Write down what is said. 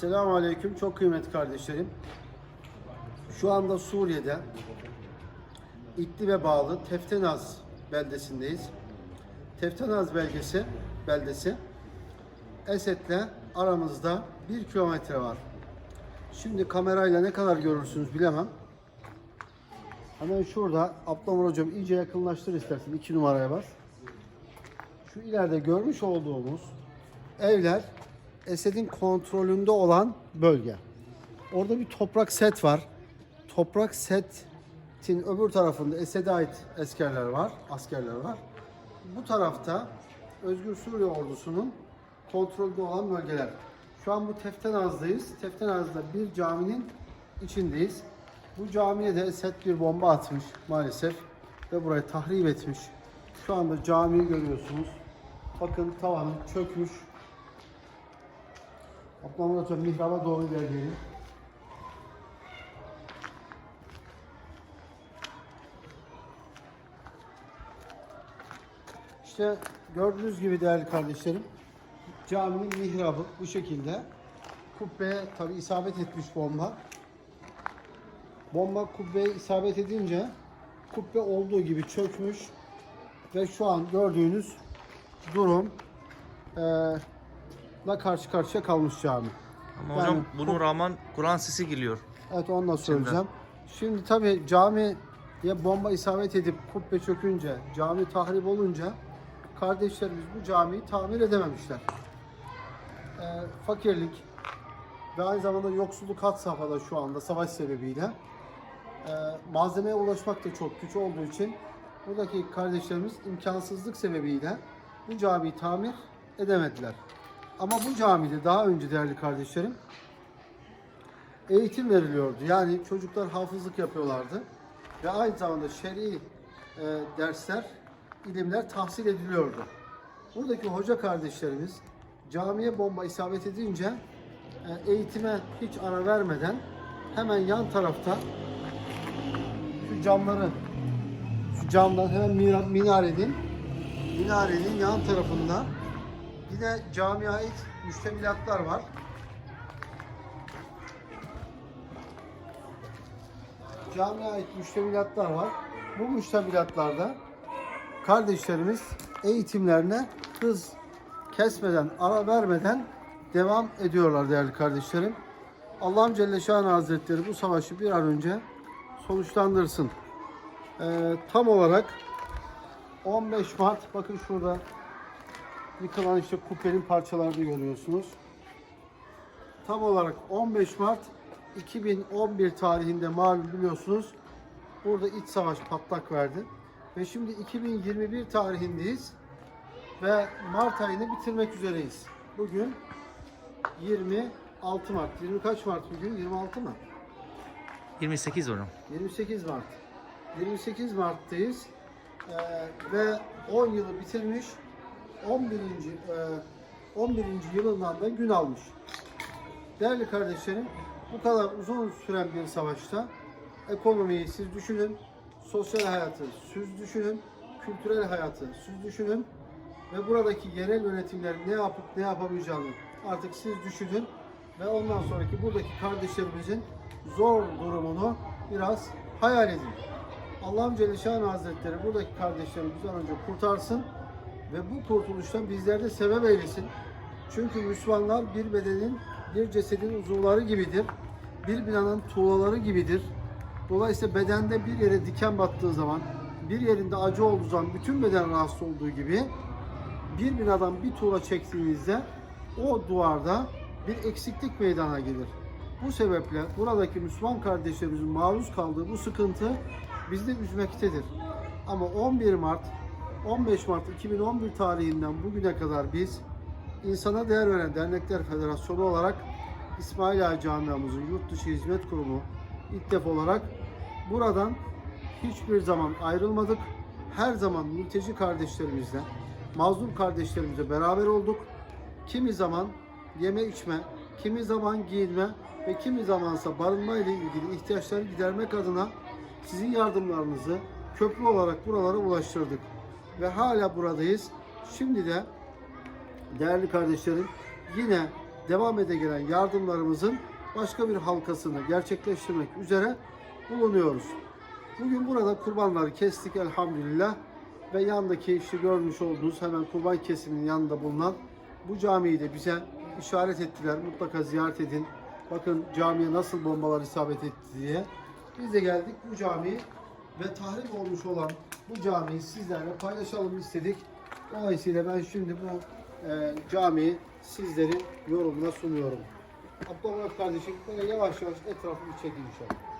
Selamun Aleyküm çok kıymetli kardeşlerim. Şu anda Suriye'de İdlib'e bağlı Teftenaz beldesindeyiz. Teftenaz belgesi, beldesi Esed'le aramızda bir kilometre var. Şimdi kamerayla ne kadar görürsünüz bilemem. Hemen şurada Abdurrahman hocam iyice yakınlaştır istersen iki numaraya bas. Şu ileride görmüş olduğumuz evler Esed'in kontrolünde olan bölge. Orada bir toprak set var. Toprak setin öbür tarafında Esed'e ait askerler var, askerler var. Bu tarafta Özgür Suriye ordusunun kontrolde olan bölgeler. Şu an bu Teftenaz'dayız. Teftenaz'da bir caminin içindeyiz. Bu camiye de Esed bir bomba atmış maalesef ve burayı tahrip etmiş. Şu anda camiyi görüyorsunuz. Bakın tavanı çökmüş. Abdurrahman Hocam mihraba doğru ilerleyelim. İşte gördüğünüz gibi değerli kardeşlerim caminin mihrabı bu şekilde. Kubbeye tabi isabet etmiş bomba. Bomba kubbeye isabet edince kubbe olduğu gibi çökmüş ve şu an gördüğünüz durum la karşı karşıya kalmış cami. Ama Yani hocam bu- buna rağmen Kur'an sesi geliyor. Evet onu da söyleyeceğim. Şimdi tabi camiye bomba isabet edip kubbe çökünce, cami tahrip olunca kardeşlerimiz bu camiyi tamir edememişler. Ee, fakirlik ve aynı zamanda yoksulluk had safhada şu anda savaş sebebiyle. Ee, malzemeye ulaşmak da çok güç olduğu için buradaki kardeşlerimiz imkansızlık sebebiyle bu camiyi tamir edemediler. Ama bu camide daha önce değerli kardeşlerim eğitim veriliyordu. Yani çocuklar hafızlık yapıyorlardı. Ve aynı zamanda şer'i e, dersler, ilimler tahsil ediliyordu. Buradaki hoca kardeşlerimiz camiye bomba isabet edince e, eğitime hiç ara vermeden hemen yan tarafta şu camları şu camdan hemen mina- minarenin minarenin yan tarafında yine camiye ait müştemilatlar var. camiye ait müştemilatlar var. Bu müştemilatlarda kardeşlerimiz eğitimlerine hız kesmeden, ara vermeden devam ediyorlar değerli kardeşlerim. Allah'ım Celle Şanı Hazretleri bu savaşı bir an önce sonuçlandırsın. Ee, tam olarak 15 Mart, bakın şurada yıkılan işte kubbenin parçalarını görüyorsunuz. Tam olarak 15 Mart 2011 tarihinde malum biliyorsunuz burada iç savaş patlak verdi. Ve şimdi 2021 tarihindeyiz ve Mart ayını bitirmek üzereyiz. Bugün 26 Mart. 20 kaç Mart bugün? 26 mı? 28 hocam. 28 Mart. 28 Mart'tayız. Ee, ve 10 yılı bitirmiş. 11. e, 11. yılından da gün almış. Değerli kardeşlerim, bu kadar uzun süren bir savaşta ekonomiyi siz düşünün, sosyal hayatı siz düşünün, kültürel hayatı siz düşünün ve buradaki yerel yönetimlerin ne yapıp ne yapamayacağını artık siz düşünün ve ondan sonraki buradaki kardeşlerimizin zor durumunu biraz hayal edin. Allah'ım Celle Şanı Hazretleri buradaki kardeşlerimizi önce kurtarsın ve bu kurtuluştan bizleri de sebep eylesin. Çünkü Müslümanlar bir bedenin, bir cesedin uzuvları gibidir. Bir binanın tuğlaları gibidir. Dolayısıyla bedende bir yere diken battığı zaman, bir yerinde acı olduğu zaman bütün beden rahatsız olduğu gibi bir binadan bir tuğla çektiğinizde o duvarda bir eksiklik meydana gelir. Bu sebeple buradaki Müslüman kardeşlerimizin maruz kaldığı bu sıkıntı bizi de üzmektedir. Ama 11 Mart, 15 Mart 2011 tarihinden bugüne kadar biz insana değer veren Dernekler Federasyonu olarak İsmail Ağa Camiamızın Yurt Dışı Hizmet Kurumu İTTEF olarak buradan hiçbir zaman ayrılmadık. Her zaman mülteci kardeşlerimizle, mazlum kardeşlerimizle beraber olduk. Kimi zaman yeme içme, kimi zaman giyinme ve kimi zamansa barınma ile ilgili ihtiyaçları gidermek adına sizin yardımlarınızı köprü olarak buralara ulaştırdık. Ve hala buradayız. Şimdi de değerli kardeşlerim yine devam ede gelen yardımlarımızın başka bir halkasını gerçekleştirmek üzere bulunuyoruz. Bugün burada kurbanları kestik elhamdülillah ve yandaki işte görmüş olduğunuz hemen kurban kesiminin yanında bulunan bu camiyi de bize işaret ettiler. Mutlaka ziyaret edin. Bakın camiye nasıl bombalar isabet etti diye. Biz de geldik bu camiyi ve tahrip olmuş olan bu camiyi sizlerle paylaşalım istedik. Dolayısıyla ben şimdi bu e, camiyi sizlerin yorumuna sunuyorum. Abdullah kardeşim böyle yavaş yavaş etrafını çekin inşallah.